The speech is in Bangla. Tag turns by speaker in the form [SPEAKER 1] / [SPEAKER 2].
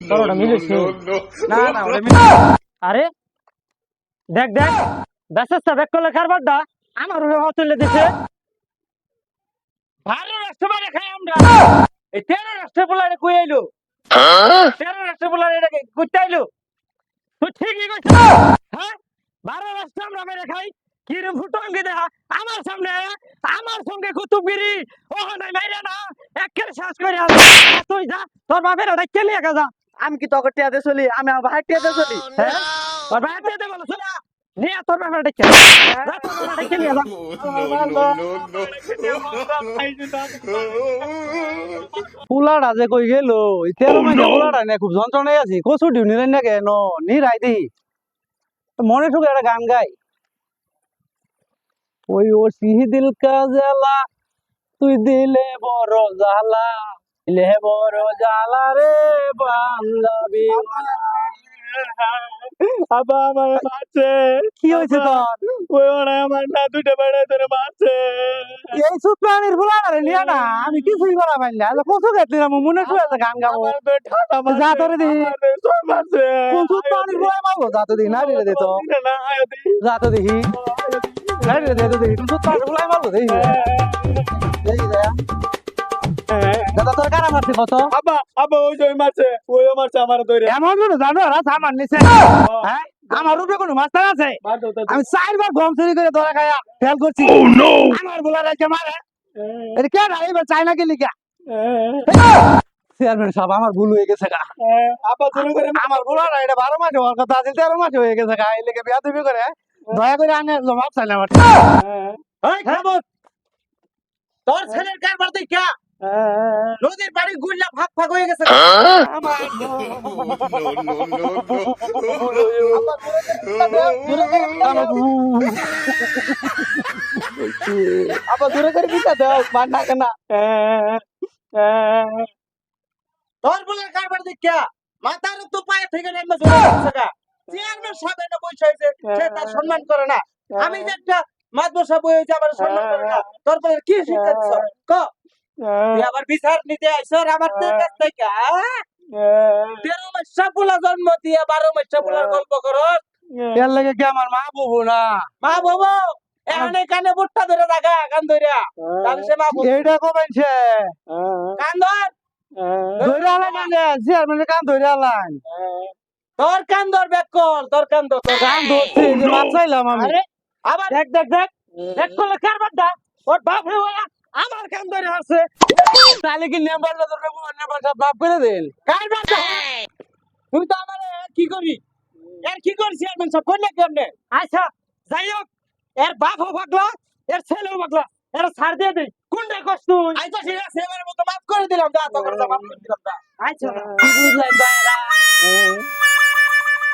[SPEAKER 1] তোর মিলেছে
[SPEAKER 2] না না ওটা মিলে-
[SPEAKER 1] আরে দেখ দেখ ব্যাক করলে কারবারটা আমার উপরে হাত তুলে দিছে ভালো রাষ্ট্র মানে খাই আমরা। এই তেরো রাষ্ট্র পোলারে কই আইলো? তেরো রাষ্ট্র পোলারে এটাকে করতে আইলো? তুই ঠিকই কইছিস। হ্যাঁ? বারো রাষ্ট্র আমরা মেরে খাই। কিরম ফুটঙ্গি দেখা? আমার সামনে আমার সঙ্গে কুতুবগিরি। ও নাই মাইরা না একের শ্বাস করে আসে তুই যা তোর বাপের ওটা কে লিয়ে যা
[SPEAKER 2] আমি কি তোকে টিয়াতে চলি? আমি আমার ভাই টিয়াতে চলি?
[SPEAKER 1] হ্যাঁ? তোর বাপের টিয়াতে বলো নিয়ে তোর তোর কে লিয়ে যা।
[SPEAKER 3] কই গেল? খুব যন্ত্রণায় আছি। না কেন? মনে ঠুকে একটা গান গাই। ওই ও সিহি দিল কা তুই দিলে বড় জ্বালা। দিলে বড় জ্বালা রে বান্ধবী।
[SPEAKER 2] আবা আমার মারছে।
[SPEAKER 3] কি হয়েছে তোর?
[SPEAKER 2] ওই ওরা আমার না দুটো বেড়ে ধরে মারছে।
[SPEAKER 3] এই সুতরানির ফুলাটা রে নিয়ে না আমি কিছুই করা পাইনি না। কচু গেতলি না মনে ঠুকে আছে গান গাবো। যা তোরে দি। কোন সুতরানির ফুলাই মারবো? যা তো দেখি না রে দে তো।
[SPEAKER 2] দি।
[SPEAKER 3] যা তো দেখি না রে দে তো দেখি কোন সুতরানির ফুলাই মারবো দেখি। দাদা তোর কারা মারছে কত?
[SPEAKER 2] আবা আবা ওই যে ওই মারছে ওই মারছে আমার ধরে
[SPEAKER 3] এমন কোনো জানো না সামান নিছে হ্যাঁ? আমার রূপে কোনো মাস্টার আছে? আমি চারবার গম চুরি করে ধরা খায়া ফেল করছি। আমার বলা রাখছে মারে। এটা কে না এবার চাইনা কে লিখা? চেয়ারম্যান সাহেব আমার ভুল হয়ে গেছে গা। আমার বলা না এটা বারো মাসে হওয়ার কথা আছে তেরো মাসে হয়ে গেছে গা। এই লেগে বিয়া তুমি করে দয়া করে আনে জবাব চাইলে আমার।
[SPEAKER 1] তোর ছেলের কারবার তুই কে? নদীর বাড়ি গুইলা ভাগ ভাগ হয়ে গেছে।
[SPEAKER 2] আবা দূরে করে দিতে দাও না কেন।
[SPEAKER 1] তোর বলের কারবার কে মাথার তো পায়ে থেকে নেমে চেয়ারম্যান সাহেব এনে বসে হয়েছে সে তার সম্মান করে না। আমি যে একটা মাতবর বই হয়েছে আমার সম্মান করে না। তোর বলে কি শিক্ষা দিছ? ক। তুই আবার বিচার নিতে আইসর আমার তোর কাছ থেকে তেরো মাসা পোলা জন্ম দিয়ে বারো মাসা পোলার গল্প করো
[SPEAKER 3] এর লেগে কি আমার মা বউ না?
[SPEAKER 1] মা এখানে কানে বুটটা ধরে থাকা কান ধরে তাহলে সে মা বাবু।
[SPEAKER 3] এইটা কমাইছে
[SPEAKER 1] কান ধর।
[SPEAKER 3] ধরে আলাম মানে চেয়ারম্যানের কান ধরে আলাম
[SPEAKER 1] তোর কান ধর ব্যাক কর তোর কান ধর। তোর
[SPEAKER 3] কান ধরছে মাছ চাইলাম আমি।
[SPEAKER 1] আবার দেখ দেখ দেখ। দেখ করলে কারবার দা ওর বাপ রে আমার কান ধরে আসছে।
[SPEAKER 3] তাহলে কি নেম্বারটা ধরে নেম্বার সব মাফ করে দেন।
[SPEAKER 1] দা তুই তো আমার কি করি? এর কি করছি আমি সব করলে কেমনে আচ্ছা যাই হোক এর বাপ ও পাগলা এর ছেলেও পাগলা। এর ছাড় দিয়ে দেই। কোনটা কষ্ট তুই? আচ্ছা ঠিক আছে এবারে মতো মাফ করে দিলাম দা তো করে মাফ করে দিলাম দা। আচ্ছা। বুঝলাই দা